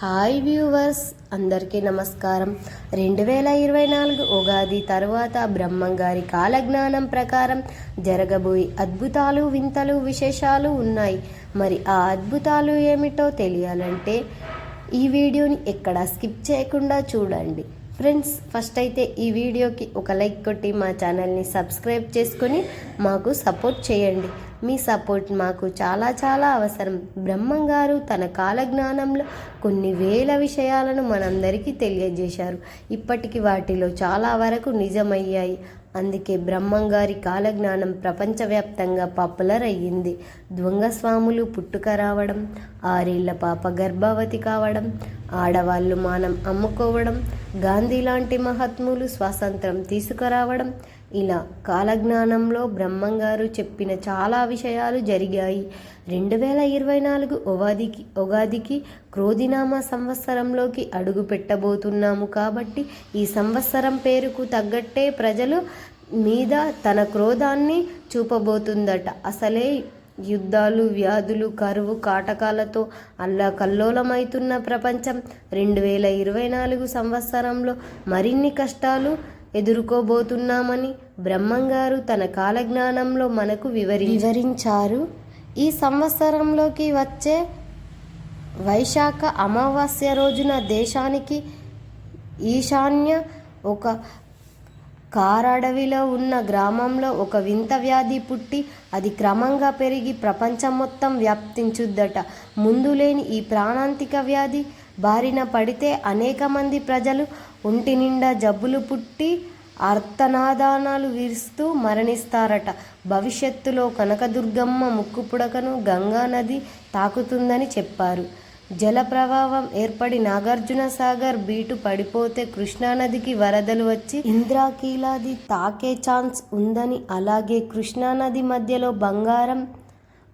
Hi viewers అందరికీ నమస్కారం. రెండు వేల ఇరవై నాలుగు ఉగాది తరువాత బ్రహ్మంగారి కాలజ్ఞానం ప్రకారం జరగబోయే అద్భుతాలు వింతలు విశేషాలు ఉన్నాయి. మరి ఆ అద్భుతాలు ఏమిటో తెలియాలంటే ఈ వీడియోని ఎక్కడా స్కిప్ చేయకుండా చూడండి. ఫ్రెండ్స్ ఫస్ట్ అయితే ఈ వీడియోకి ఒక లైక్ కొట్టి మా ఛానల్ని సబ్స్క్రైబ్ చేసుకొని మాకు సపోర్ట్ చేయండి. మీ సపోర్ట్ మాకు చాలా చాలా అవసరం. బ్రహ్మం గారు తన కాలజ్ఞానంలో కొన్ని వేల విషయాలను మనందరికీ తెలియజేశారు. ఇప్పటికి వాటిలో చాలా వరకు నిజమయ్యాయి. అందుకే బ్రహ్మం గారి కాలజ్ఞానం ప్రపంచవ్యాప్తంగా పాపులర్ అయ్యింది. ద్వంగస్వాములు పుట్టుక రావడం ఆరేళ్ళ పాప గర్భవతి కావడం ఆడవాళ్ళు మానం అమ్ముకోవడం గాంధీ లాంటి మహాత్ములు స్వాతంత్రం తీసుకురావడం ఇలా కాలజ్ఞానంలో బ్రహ్మంగారు చెప్పిన చాలా విషయాలు జరిగాయి. రెండు వేల ఇరవై నాలుగు ఉగాదికి ఉగాదికి క్రోధినామ సంవత్సరంలోకి అడుగు పెట్టబోతున్నాము కాబట్టి ఈ సంవత్సరం పేరుకు తగ్గట్టే ప్రజలు మీద తన క్రోధాన్ని చూపబోతుందట. అసలే యుద్ధాలు వ్యాధులు కరువు కాటకాలతో అల్లాకల్లోలమవుతున్న ప్రపంచం. రెండు వేల ఇరవై నాలుగు సంవత్సరంలో మరిన్ని కష్టాలు ఎదుర్కోబోతున్నామని బ్రహ్మంగారు తన కాలజ్ఞానంలో మనకు వివరి వివరించారు. ఈ సంవత్సరంలోకి వచ్చే వైశాఖ అమావాస్య రోజున దేశానికి ఈశాన్య ఒక కారడవిలో ఉన్న గ్రామంలో ఒక వింత వ్యాధి పుట్టి అది క్రమంగా పెరిగి ప్రపంచం మొత్తం వ్యాప్తించుద్దట. ముందు లేని ఈ ప్రాణాంతిక వ్యాధి బారిన పడితే అనేక మంది ప్రజలు ఒంటి నిండా జబ్బులు పుట్టి అర్థనాదానాలు వీరుస్తూ మరణిస్తారట. భవిష్యత్తులో కనకదుర్గమ్మ ముక్కు పుడకను గంగా నది తాకుతుందని చెప్పారు. జలప్రవాహం ఏర్పడి నాగార్జున సాగర్ బీటు పడిపోతే కృష్ణానదికి వరదలు వచ్చి ఇంద్రాకీలాది తాకే ఛాన్స్ ఉందని అలాగే కృష్ణానది మధ్యలో బంగారం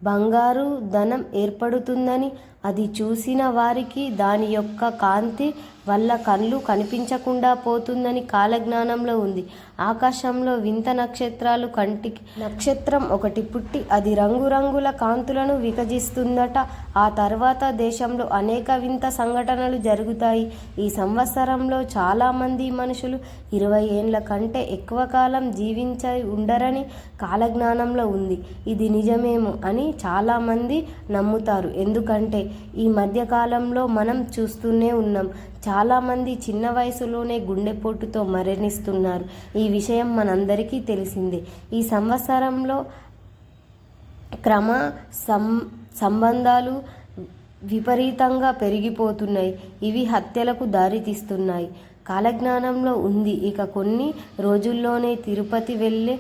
బంగారు ధనం ఏర్పడుతుందని అది చూసిన వారికి దాని యొక్క కాంతి వల్ల కళ్ళు కనిపించకుండా పోతుందని కాలజ్ఞానంలో ఉంది. ఆకాశంలో వింత నక్షత్రాలు కంటికి నక్షత్రం ఒకటి పుట్టి అది రంగురంగుల కాంతులను వికజిస్తుందట. ఆ తర్వాత దేశంలో అనేక వింత సంఘటనలు జరుగుతాయి. ఈ సంవత్సరంలో చాలామంది మనుషులు ఇరవై ఏండ్ల కంటే ఎక్కువ కాలం జీవించ ఉండరని కాలజ్ఞానంలో ఉంది. ఇది నిజమేమో అని చాలామంది నమ్ముతారు. ఎందుకంటే ఈ మధ్యకాలంలో మనం చూస్తూనే ఉన్నాం. చాలామంది చిన్న వయసులోనే గుండెపోటుతో మరణిస్తున్నారు. ఈ విషయం మనందరికీ తెలిసిందే. ఈ సంవత్సరంలో క్రమ సం సంబంధాలు విపరీతంగా పెరిగిపోతున్నాయి. ఇవి హత్యలకు దారితీస్తున్నాయి. కాలజ్ఞానంలో ఉంది. ఇక కొన్ని రోజుల్లోనే తిరుపతి వెళ్ళే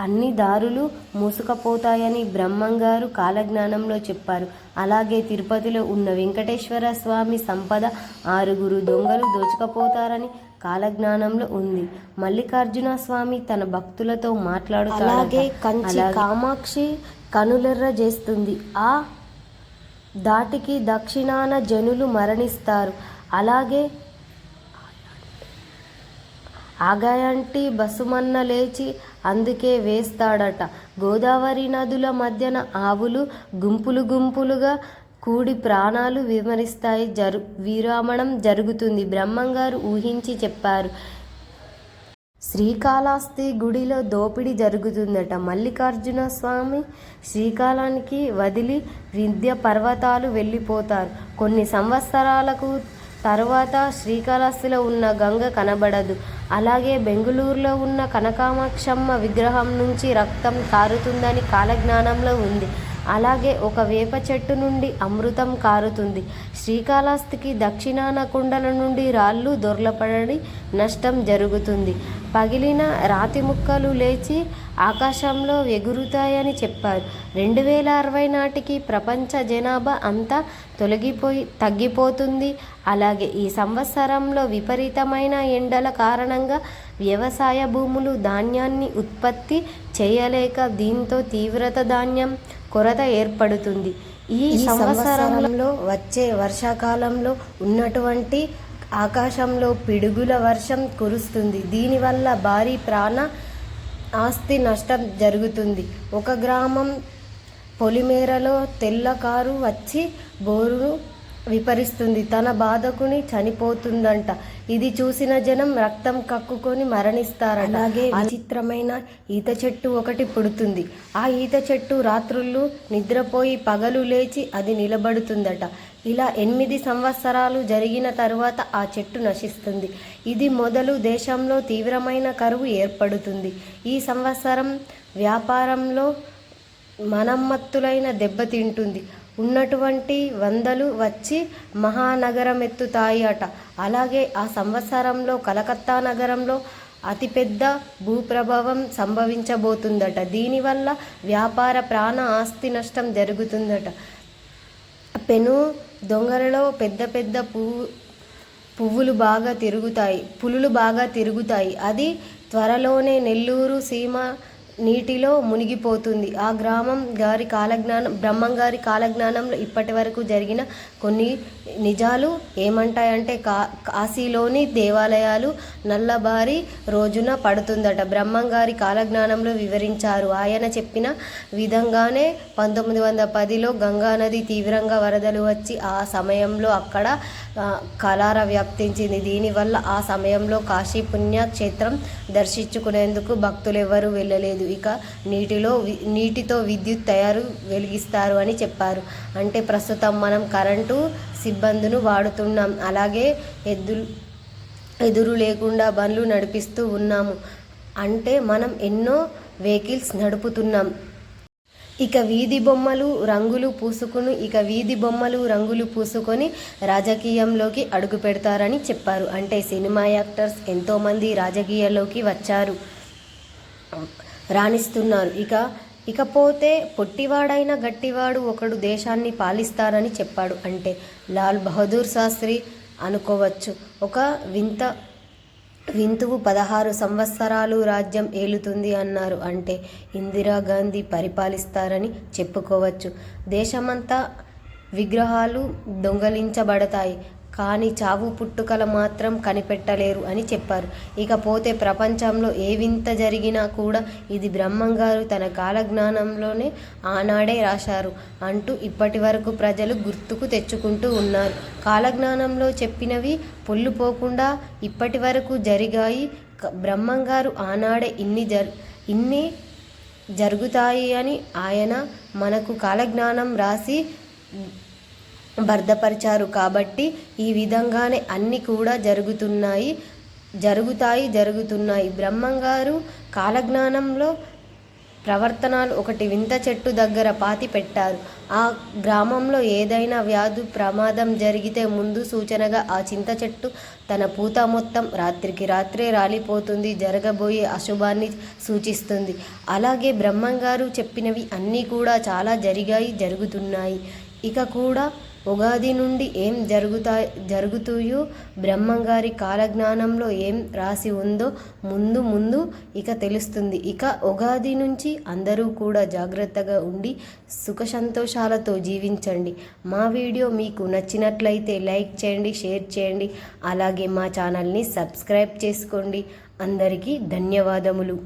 అన్ని దారులు మూసుకపోతాయని బ్రహ్మంగారు కాలజ్ఞానంలో చెప్పారు. అలాగే తిరుపతిలో ఉన్న వెంకటేశ్వర స్వామి సంపద ఆరుగురు దొంగలు దోచుకపోతారని కాలజ్ఞానంలో ఉంది. మల్లికార్జున స్వామి తన భక్తులతో మాట్లాడుతూ అలాగే కంచి కామాక్షి కనులెర్ర చేస్తుంది. ఆ దాటికి దక్షిణాన జనులు మరణిస్తారు. అలాగే ఆగాయంటి బసుమన్న లేచి అందుకే వేస్తాడట. గోదావరి నదుల మధ్యన ఆవులు గుంపులు గుంపులుగా కూడి ప్రాణాలు విమరిస్తాయి జరు విరామణం జరుగుతుంది. బ్రహ్మంగారు ఊహించి చెప్పారు. శ్రీకాళహస్తి గుడిలో దోపిడీ జరుగుతుందట. మల్లికార్జున స్వామి శ్రీకాళానికి వదిలి విద్య పర్వతాలు వెళ్ళిపోతారు. కొన్ని సంవత్సరాలకు తర్వాత శ్రీకాళహస్తిలో ఉన్న గంగ కనబడదు. అలాగే బెంగుళూరులో ఉన్న కనకామాక్షమ్మ విగ్రహం నుంచి రక్తం కారుతుందని కాలజ్ఞానంలో ఉంది. అలాగే ఒక వేప చెట్టు నుండి అమృతం కారుతుంది. శ్రీకాళహస్తికి దక్షిణాన కుండల నుండి రాళ్ళు దొర్లపడని నష్టం జరుగుతుంది. పగిలిన రాతి ముక్కలు లేచి ఆకాశంలో ఎగురుతాయని చెప్పారు. రెండు వేల అరవై నాటికి ప్రపంచ జనాభా అంతా తొలగిపోయి తగ్గిపోతుంది. అలాగే ఈ సంవత్సరంలో విపరీతమైన ఎండల కారణంగా వ్యవసాయ భూములు ధాన్యాన్ని ఉత్పత్తి చేయలేక దీంతో తీవ్రత ధాన్యం కొరత ఏర్పడుతుంది. ఈ సంవత్సరంలో వచ్చే వర్షాకాలంలో ఉన్నటువంటి ఆకాశంలో పిడుగుల వర్షం కురుస్తుంది. దీనివల్ల భారీ ప్రాణ ఆస్తి నష్టం జరుగుతుంది. ఒక గ్రామం పొలిమేరలో తెల్ల కారు వచ్చి బోరును విపరిస్తుంది. తన బాధకుని చనిపోతుందంట. ఇది చూసిన జనం రక్తం కక్కుకొని మరణిస్తారు అలాగే విచిత్రమైన ఈత చెట్టు ఒకటి పుడుతుంది. ఆ ఈత చెట్టు రాత్రుళ్ళు నిద్రపోయి పగలు లేచి అది నిలబడుతుందట. ఇలా ఎనిమిది సంవత్సరాలు జరిగిన తరువాత ఆ చెట్టు నశిస్తుంది. ఇది మొదలు దేశంలో తీవ్రమైన కరువు ఏర్పడుతుంది. ఈ సంవత్సరం వ్యాపారంలో మనమ్మత్తులైన దెబ్బతింటుంది. ఉన్నటువంటి వందలు వచ్చి మహానగరమెత్తుతాయి అట అలాగే ఆ సంవత్సరంలో కలకత్తా నగరంలో అతిపెద్ద భూప్రభావం సంభవించబోతుందట. దీనివల్ల వ్యాపార ప్రాణ ఆస్తి నష్టం జరుగుతుందట. పెను దొంగలలో పెద్ద పెద్ద పువ్వు పువ్వులు బాగా తిరుగుతాయి పులులు బాగా తిరుగుతాయి. అది త్వరలోనే నెల్లూరు సీమ నీటిలో మునిగిపోతుంది. ఆ గ్రామం గారి కాలజ్ఞానం బ్రహ్మం గారి కాలజ్ఞానంలో ఇప్పటి వరకు జరిగిన కొన్ని నిజాలు ఏమంటాయంటే కా కాశీలోని దేవాలయాలు నల్లబారి రోజున పడుతుందట. బ్రహ్మం గారి కాలజ్ఞానంలో వివరించారు. ఆయన చెప్పిన విధంగానే పంతొమ్మిది వందల పదిలో గంగానది తీవ్రంగా వరదలు వచ్చి ఆ సమయంలో అక్కడ కలార వ్యాప్తించింది. దీనివల్ల ఆ సమయంలో కాశీ పుణ్యక్షేత్రం దర్శించుకునేందుకు భక్తులు ఎవరూ వెళ్ళలేదు. ఇక నీటిలో నీటితో విద్యుత్ తయారు వెలిగిస్తారు అని చెప్పారు. అంటే ప్రస్తుతం మనం కరెంటు సిబ్బందును వాడుతున్నాం. అలాగే ఎద్దులు ఎదురు లేకుండా బండ్లు నడిపిస్తూ ఉన్నాము. అంటే మనం ఎన్నో వెహికల్స్ నడుపుతున్నాం. ఇక వీధి బొమ్మలు రంగులు పూసుకుని ఇక వీధి బొమ్మలు రంగులు పూసుకొని రాజకీయంలోకి అడుగు పెడతారని చెప్పారు. అంటే సినిమా యాక్టర్స్ ఎంతోమంది రాజకీయాల్లోకి వచ్చారు. రాణిస్తున్నారు. ఇక ఇకపోతే పొట్టివాడైన గట్టివాడు ఒకడు దేశాన్ని పాలిస్తారని చెప్పాడు. అంటే లాల్ బహదూర్ శాస్త్రి అనుకోవచ్చు. ఒక వింత వింతువు పదహారు సంవత్సరాలు రాజ్యం ఏలుతుంది అన్నారు. అంటే ఇందిరాగాంధీ పరిపాలిస్తారని చెప్పుకోవచ్చు. దేశమంతా విగ్రహాలు దొంగలించబడతాయి. కానీ చావు పుట్టుకల మాత్రం కనిపెట్టలేరు అని చెప్పారు. ఇకపోతే ప్రపంచంలో ఏ వింత జరిగినా కూడా ఇది బ్రహ్మంగారు తన కాలజ్ఞానంలోనే ఆనాడే రాశారు అంటూ ఇప్పటి వరకు ప్రజలు గుర్తుకు తెచ్చుకుంటూ ఉన్నారు. కాలజ్ఞానంలో చెప్పినవి పొల్లుపోకుండా ఇప్పటి వరకు జరిగాయి. బ్రహ్మంగారు ఆనాడే ఇన్ని జర్ ఇన్ని జరుగుతాయి అని ఆయన మనకు కాలజ్ఞానం రాసి భద్రపరిచారు కాబట్టి ఈ విధంగానే అన్నీ కూడా జరుగుతున్నాయి జరుగుతాయి జరుగుతున్నాయి. బ్రహ్మంగారు కాలజ్ఞానంలో ప్రవర్తనాలు ఒకటి వింత చెట్టు దగ్గర పాతి పెట్టారు. ఆ గ్రామంలో ఏదైనా వ్యాధు ప్రమాదం జరిగితే ముందు సూచనగా ఆ చింత చెట్టు తన పూత మొత్తం రాత్రికి రాత్రే రాలిపోతుంది జరగబోయే అశుభాన్ని సూచిస్తుంది. అలాగే బ్రహ్మంగారు చెప్పినవి అన్నీ కూడా చాలా జరిగాయి జరుగుతున్నాయి. ఇక కూడా ఉగాది నుండి ఏం జరుగుతా జరుగుతూయో? బ్రహ్మంగారి కాలజ్ఞానంలో ఏం రాసి ఉందో ముందు ముందు ఇక తెలుస్తుంది. ఇక ఉగాది నుంచి అందరూ కూడా జాగ్రత్తగా ఉండి సుఖ సంతోషాలతో జీవించండి. మా వీడియో మీకు నచ్చినట్లయితే లైక్ చేయండి షేర్ చేయండి. అలాగే మా ఛానల్ని సబ్స్క్రైబ్ చేసుకోండి. అందరికీ ధన్యవాదములు.